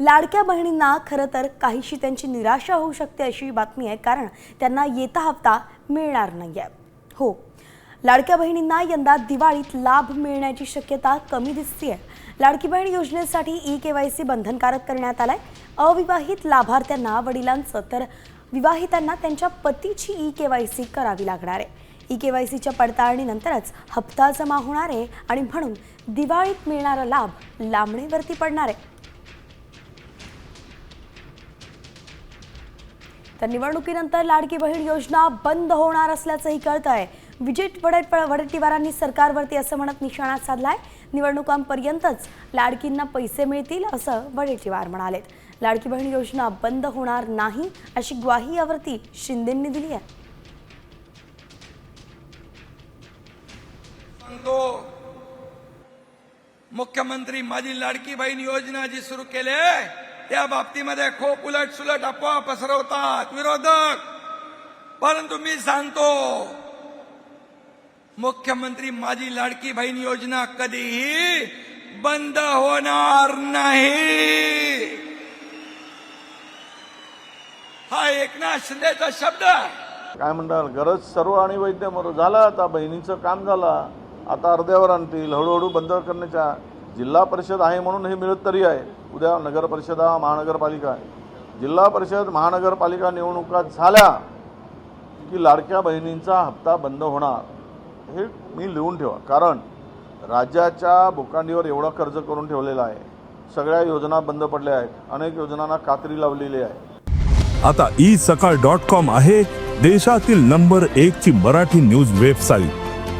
लाडक्या बहिणींना खरं तर काहीशी त्यांची निराशा होऊ शकते अशी बातमी आहे कारण त्यांना येता हप्ता मिळणार नाही आहे हो लाडक्या बहिणींना यंदा दिवाळीत लाभ मिळण्याची शक्यता कमी दिसते लाडकी बहीण योजनेसाठी ई के वाय सी बंधनकारक करण्यात आलाय. अविवाहित लाभार्थ्यांना वडिलांचं तर विवाहितांना त्यांच्या पतीची ई के वाय सी करावी लागणार आहे. ई के वाय सीच्या पडताळणीनंतरच हप्ता जमा होणार आहे आणि म्हणून दिवाळीत मिळणारा लाभ लांबणीवरती पडणार आहे. तर निवडणुकीनंतर लाडकी बहीण योजना बंद होणार असल्याचंही कळतं आहे विजय वडेट वडेट्टीवारांनी सरकारवरती असं म्हणत निशाणा साधलाय. निवडणुकांपर्यंतच लाडकींना पैसे मिळतील असं वडेट्टीवार म्हणालेत. लाडकी बहीण योजना बंद होणार नाही अशी ग्वाही यावरती शिंदेंनी दिली आहे. मुख्यमंत्री माझी लाडकी बहीण योजना जी सुरू केली त्या बाबतीमध्ये खूप उलट सुलट अफवा पसरवतात विरोधक. परंतु मी सांगतो मुख्यमंत्री माझी लाडकी बहीण योजना कधीही बंद होणार नाही. हा एकनाथ शिंदेचा शब्द काय म्हणताल गरज सर्व आणि वैद्य मरो झालं आता बहिणीचं काम झालं. आता अर्ध्यावर आणतील हळूहळू बंद करण्याच्या जिल्हा परिषद आहे म्हणून हे मिळत तरी आहे. उद्या नगर परिषदा महानगरपालिका आहे. जिल्हा परिषद महानगरपालिका निवडणुका झाल्या की लाडक्या बहिणींचा हप्ता बंद होणार. हे मी लिहून ठेवा. कारण राज्याच्या भूखंडीवर एवढं कर्ज करून ठेवलेलं आहे. सगळ्या योजना बंद पडल्या आहेत. अनेक योजनांना कात्री लावलेली आहे. आता ई सकाळ डॉट कॉम आहे देशातील नंबर एक ची मराठी न्यूज वेबसाईट